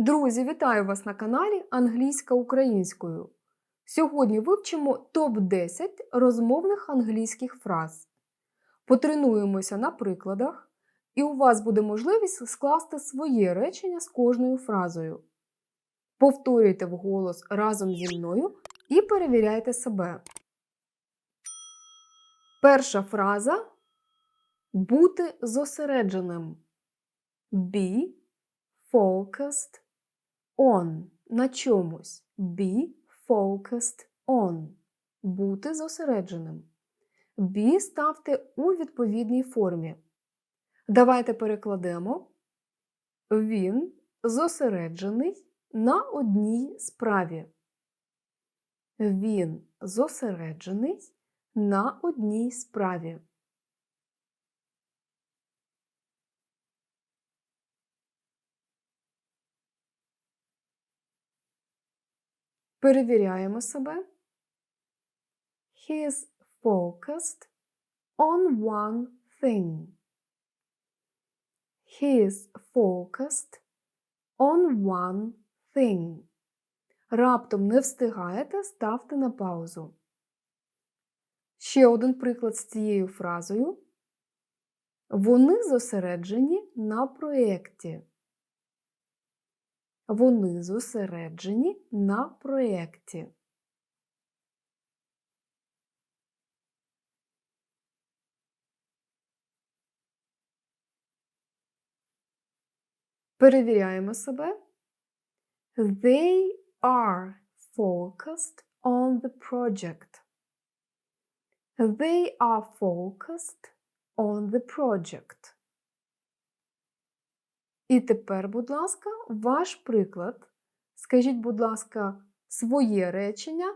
Друзі, вітаю вас на каналі Англійська українською. Сьогодні вивчимо топ-10 розмовних англійських фраз. Потренуємося на прикладах, і у вас буде можливість скласти своє речення з кожною фразою. Повторюйте вголос разом зі мною і перевіряйте себе. Перша фраза бути зосередженим. Be focused on. На чомусь. Be focused on. Бути зосередженим. Be ставте у відповідній формі. Давайте перекладемо. Він зосереджений на одній справі. Він зосереджений на одній справі. Перевіряємо себе. He is focused on one thing. He is focused on one thing. Раптом не встигаєте, ставте на паузу. Ще один приклад з цією фразою. Вони зосереджені на проєкті. Вони зосереджені на проєкті. Перевіряємо себе. They are focused on the project. They are focused on the project. І тепер, будь ласка, ваш приклад. Скажіть, будь ласка, своє речення.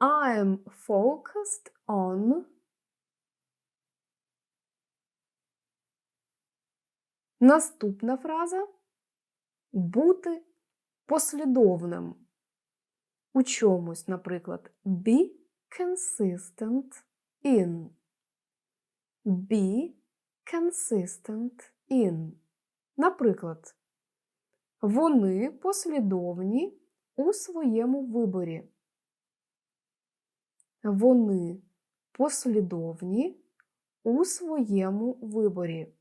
I am focused on. Наступна фраза бути послідовним. У чомусь, наприклад, be consistent in. Be consistent in. Наприклад, вони послідовні у своєму виборі. Вони послідовні у своєму виборі.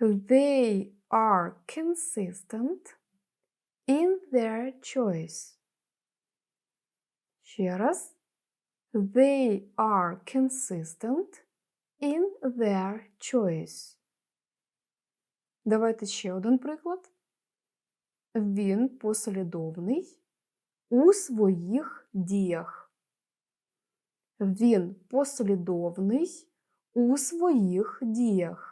They are consistent in their choice. Ще раз. They are consistent in their choice. Давайте ще один приклад. Він послідовний у своїх діях. Він послідовний у своїх діях.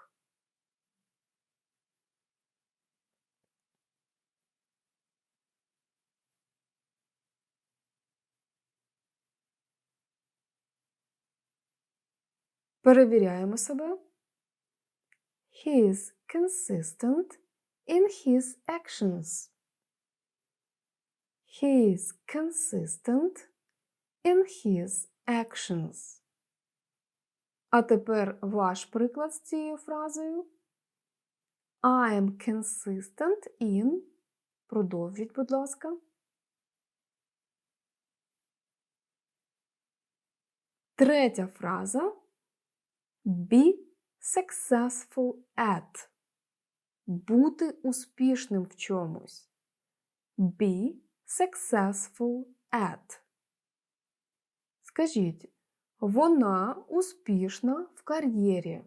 Перевіряємо себе. He is consistent in his actions. He is consistent in his actions. А тепер ваш приклад з цією фразою. I am consistent in. Продовжіть, будь ласка. Третя фраза. Be successful at. Бути успішним в чомусь. Be successful at. Скажіть, вона успішна в кар'єрі.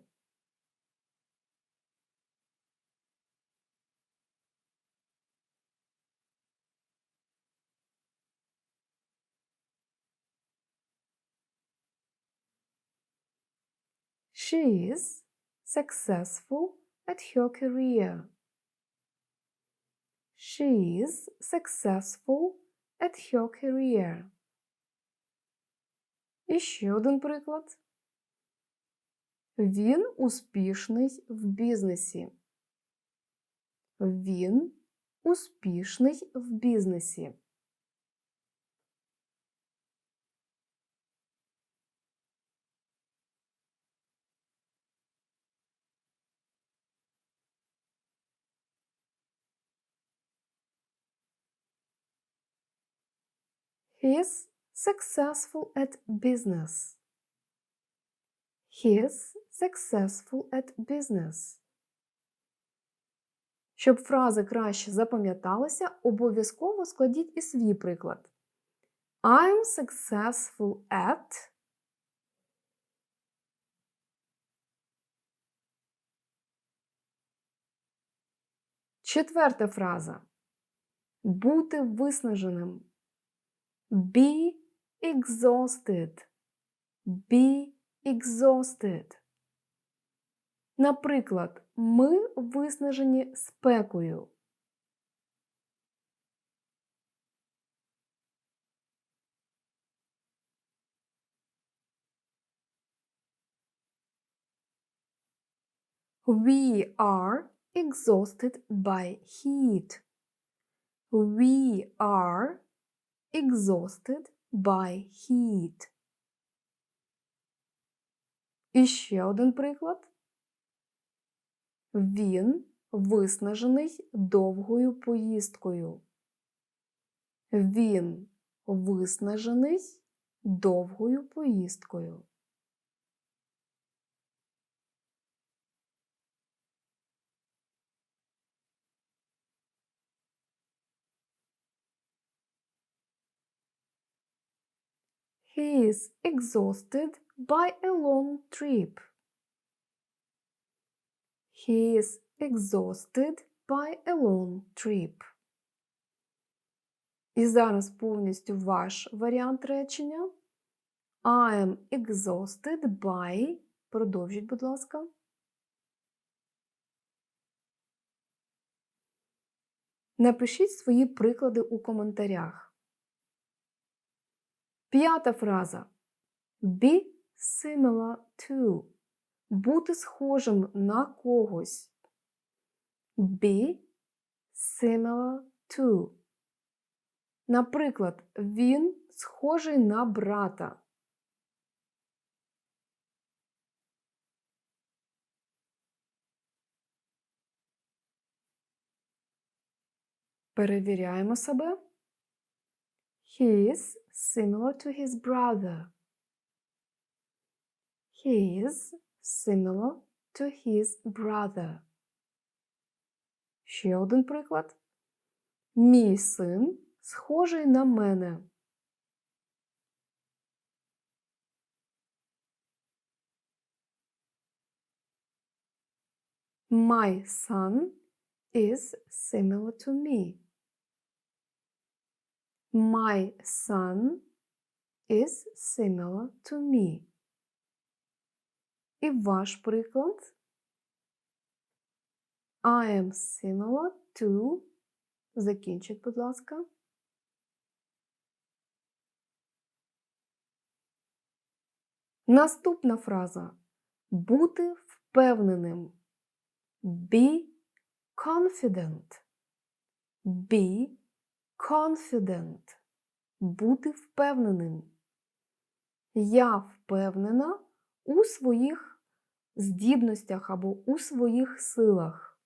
She is successful at her career. She is successful at her career. І ще один приклад. Він успішний в бізнесі. Він успішний в бізнесі. He is successful at business. He successful at business. Щоб фрази краще запам'яталися, обов'язково складіть і свій приклад. I'm successful at Четверта фраза. Бути виснаженим. Be exhausted. Be exhausted. Наприклад, ми виснажені спекою. We are exhausted by heat. We are exhausted by heat. І ще один приклад. Він виснажений довгою поїздкою. Він виснажений довгою поїздкою. He is exhausted by a long trip. He is exhausted by a long trip. І зараз повністю ваш варіант речення. I am exhausted by. Продовжіть, будь ласка. Напишіть свої приклади у коментарях. П'ята фраза. Be similar to. Бути схожим на когось. Be similar to. Наприклад, він схожий на брата. Перевіряємо себе. He is similar to his brother. He is similar to his brother. Ще один приклад. Мій син схожий на мене. My son is similar to me. My son is similar to me. І ваш приклад. I am similar to. Закінчіть, будь ласка. Наступна фраза. Бути впевненим. Be confident. Be confident. Бути впевненим. Я впевнена у своїх здібностях або у своїх силах.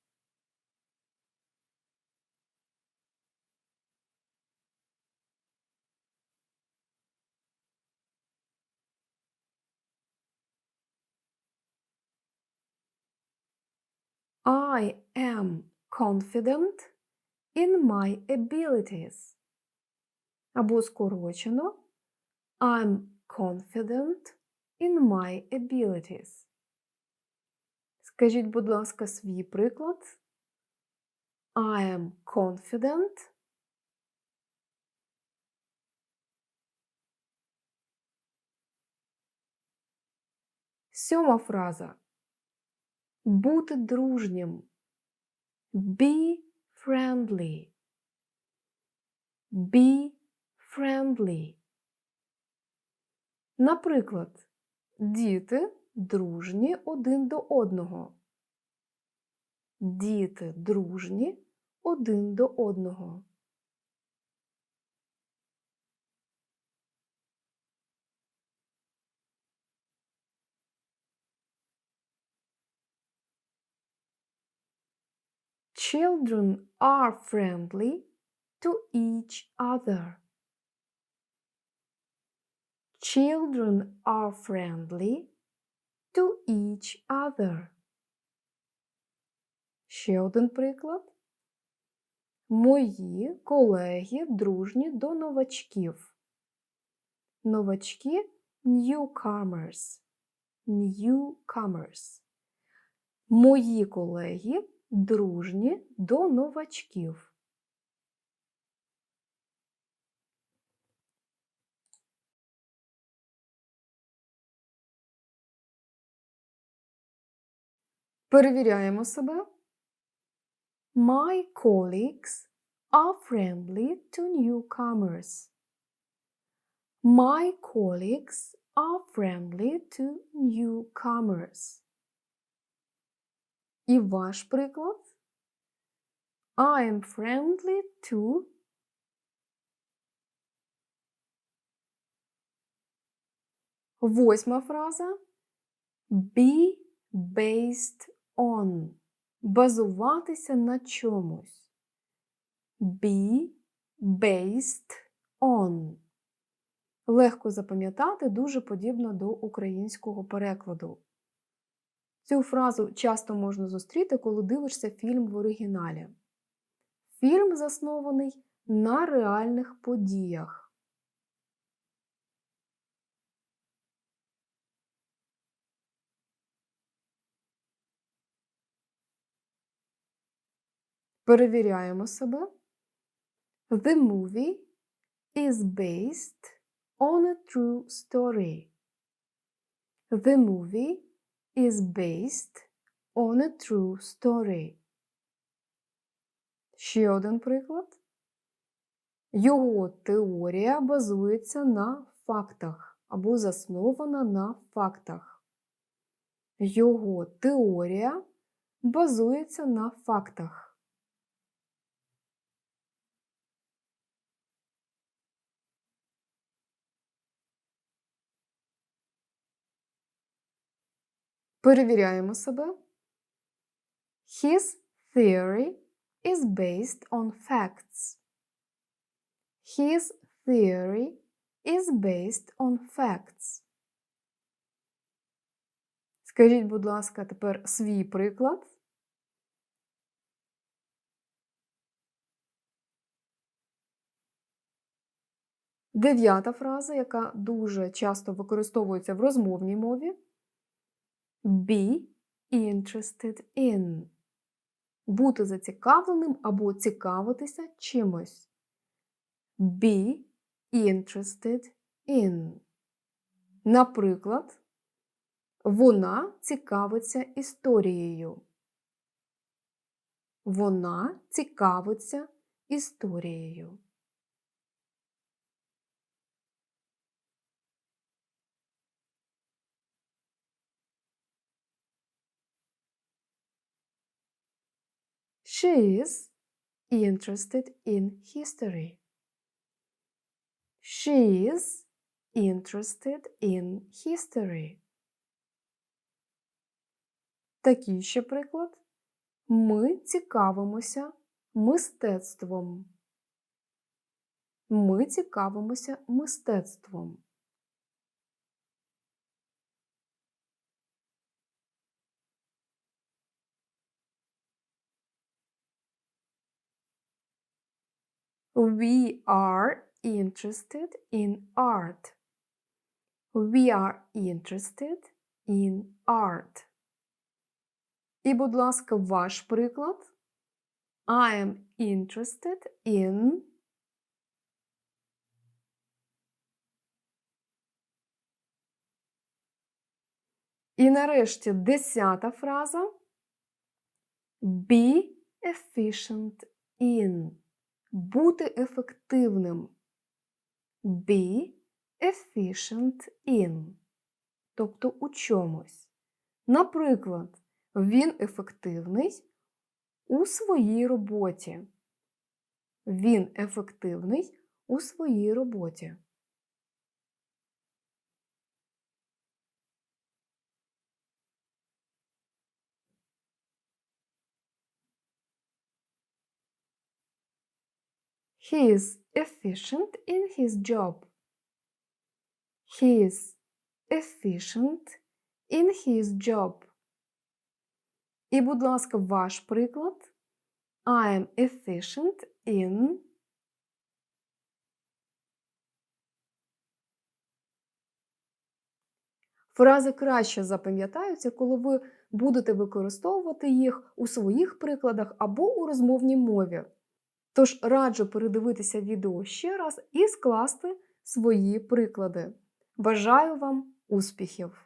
I am confident in my abilities. Або скорочено I'm confident in my abilities. Скажіть, будь ласка, свій приклад. I am confident. Сьома фраза. Бути дружнім. Be friendly. Be friendly. Наприклад, діти дружні один до одного. Діти дружні один до одного. Children are friendly to each other. Children are friendly to each other. Ще один приклад. Мої колеги дружні до новачків. Новачки newcomers. Newcomers. Мої колеги дружні до новачків. Перевіряємо себе. My colleagues are friendly to newcomers. My colleagues are friendly to newcomers. І ваш приклад. I am friendly to Восьма фраза. Be based on. Базуватися на чомусь. Be based on. Легко запам'ятати дуже подібно до українського перекладу. Цю фразу часто можна зустріти, коли дивишся фільм в оригіналі. Фільм заснований на реальних подіях. Перевіряємо себе. The movie is based on a true story. The movie is based on a true story. Ще один приклад. Його теорія базується на фактах або заснована на фактах. Його теорія базується на фактах. Перевіряємо себе. His theory is based on facts. His theory is based on facts. Скажіть, будь ласка, тепер свій приклад. Дев'ята фраза, яка дуже часто використовується в розмовній мові. Be interested in. Бути зацікавленим або цікавитися чимось. Be interested in. Наприклад, вона цікавиться історією. Вона цікавиться історією. She is interested in history. She is interested in history. Такий ще приклад. Ми цікавимося мистецтвом. Ми цікавимося мистецтвом. We are interested in art. We are interested in art. І, будь ласка, ваш приклад. I am interested in. І нарешті десята фраза. Be efficient in. Бути ефективним. Be efficient in. Тобто у чомусь. Наприклад, він ефективний у своїй роботі. Він ефективний у своїй роботі. He is efficient in his job. He is efficient in his job. І, будь ласка, ваш приклад. I am efficient in Фрази краще запам'ятаються, коли ви будете використовувати їх у своїх прикладах або у розмовній мові. Тож раджу передивитися відео ще раз і скласти свої приклади. Бажаю вам успіхів!